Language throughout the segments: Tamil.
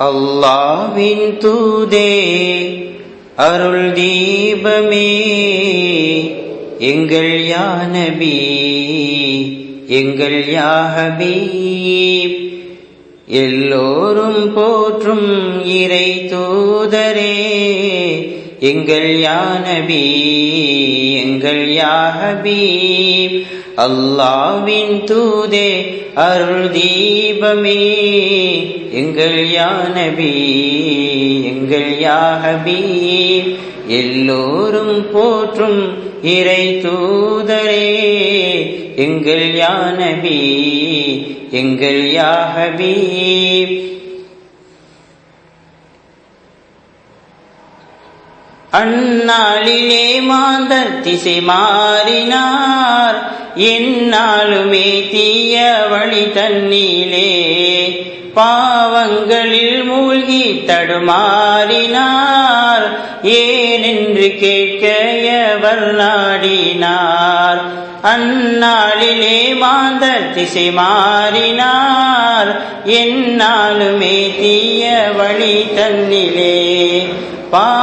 அல்லாவின் தூதே அருள் தீபமே எங்கள் யானபி எங்கள் யாஹபீப் எல்லோரும் போற்றும் இறை தூதரே எங்கள் யானபி எங்கள் யாஹபீப் அல்லாவின் தூதே அருள் தீபமே எங்கள் யானபி எங்கள் யாகபி எல்லோரும் போற்றும் இறை தூதரே. எங்கள் யானபி எங்கள் யாஹபீப் அந்நாளிலே மாந்தர் திசை மாறினார். இந்நாளுமே தீய வழி தண்ணீலே பாவங்களில் மூழ்கி தடுமாறினார். ஏனென்று கேட்க எவர் நாடினார்? அந்நாளிலே மாந்தர் திசை மாறினார். என்னாலுமே தீய வழி தன்னிலே பா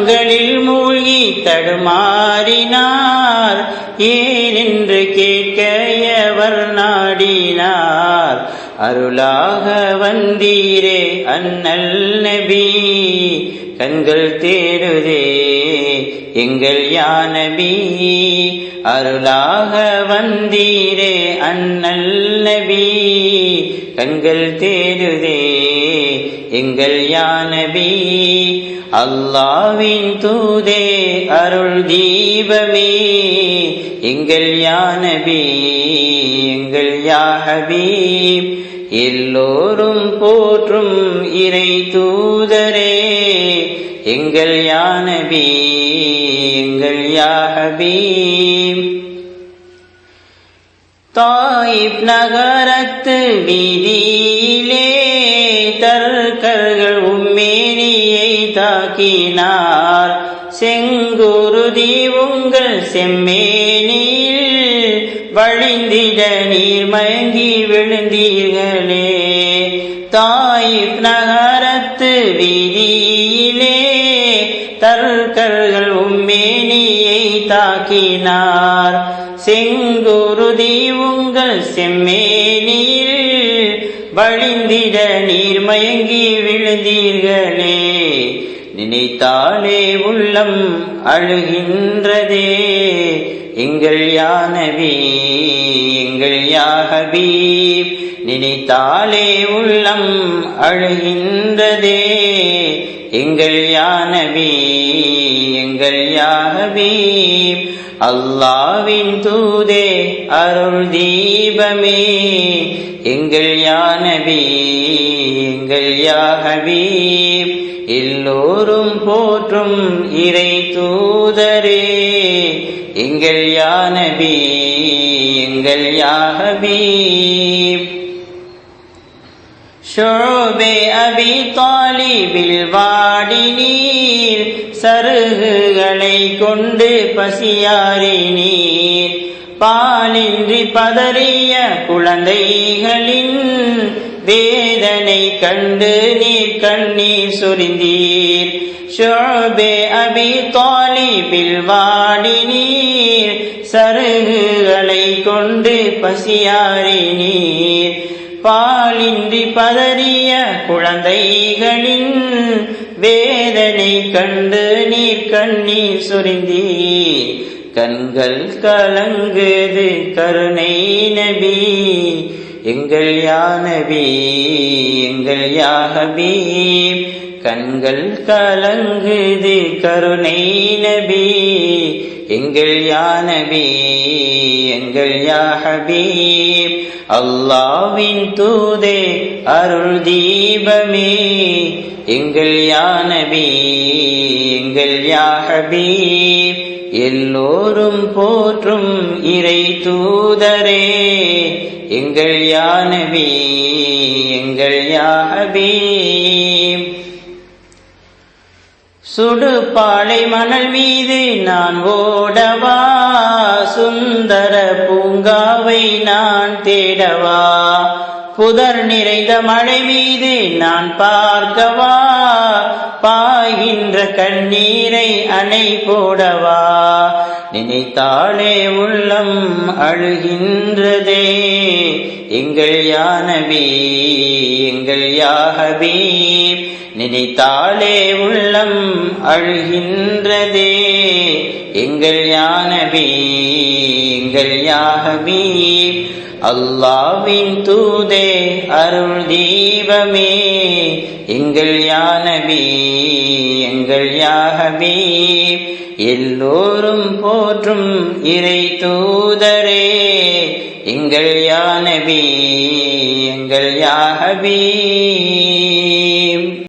பாவங்களில் மூழ்கி தடுமாறினார். ஏனென்று கேட்கையவர் நாடினார். அருளாக வந்தீரே அண்ணல் நபி. கண்கள் தேடுதே எங்கள் யானபி. அருளாக வந்தீரே அண்ணல் நபி. கண்கள் தேடுதே எங்கள் யானபி. அல்லாவின் தூதே அருள் தீபமே. எங்கள் யானபி எங்கள் யாஹபீப் எல்லோரும் போற்றும் இறை தூதரே. எங்கள் யானபி எங்கள் யாஹபீப் தாயிப் நகரத்து வீதியிலே ஆக்கினார் செங்குருதி உங்கள் செம்மேனியில் வழிந்திட நீர் மயங்கி விழுந்தீர்களே. தாயிப் நகரத்து வீதியிலே தற்கர்கள் உம்மேனியை தாக்கினார். செங்குருதி உங்கள் செம்மேனியில் வழிந்திட நீர் மயங்கி விழுந்தீர்களே. நினைத்தாலே உள்ளம் அழுகின்றதே. எங்கள் யானவி எங்கள் யாஹபீப் நினைத்தாலே உள்ளம் அழுகின்றதே. எங்கள் யானவி எங்கள் யாஹபீப் அல்லாவின் தூதே அருள் தீபமே. எங்கள் யானவி எங்கள் யாஹபீப் எல்லோரும் போற்றும் இறை தூதரே. எங்கள் யானபி எங்கள் யாஹபீப் ஷோபே அபி தாலிபில் வாடி நீர். சருகுகளை கொண்டு பசியாரி நீர். பாலின்றி பதறிய குழந்தைகளின் வேதனை கண்டு நீ கண்ணீர் சுரிந்தீர். ஷோபே அபி தாலிபில் வாடி நீர். சருகுகளை கொண்டு பசியாரி நீர். பாலின்றி பதறிய குழந்தைகளின் வேதனை கண்டு நீர் கண்ணீர் சொரிந்தீர். கண்கள் கலங்குது கருணை நபி. எங்கள் யானபி எங்கள் யாஹபி கண்கள் கலங்குது கருணை நபி. எங்கள் யானபி எங்கள் யாஹபீப் அல்லாவின் தூதே அருள் தீபமே. எங்கள் யானபி எங்கள் யாஹபீப் எல்லோரும் போற்றும் இறை தூதரே. எங்கள் யானபி எங்கள் யாஹபீப் சுடுபாலை மணல் மீது நான் ஓடவா சுந்தர பூங்காவை நான் தேடவா. புதர் நிறைந்த மழை மீது நான் பார்க்கவா பாகின்ற கண்ணீரை அணை போடவா. நினைத்தாலே உள்ளம் அழுகின்றதே. எங்கள் யானபி எங்கள் யாஹபீப் நினைத்தாலே உள்ளம் அழுகின்றதே. எங்கள் யானபி எங்கள் யாஹபீப் அல்லாவின் தூதே அருள் தீபமே எங்கள் யானபி எங்கள் யாஹபீப் எல்லோரும் போற்றும் இறை தூதரே. எங்கள் யானபி எங்கள் யாஹபீப்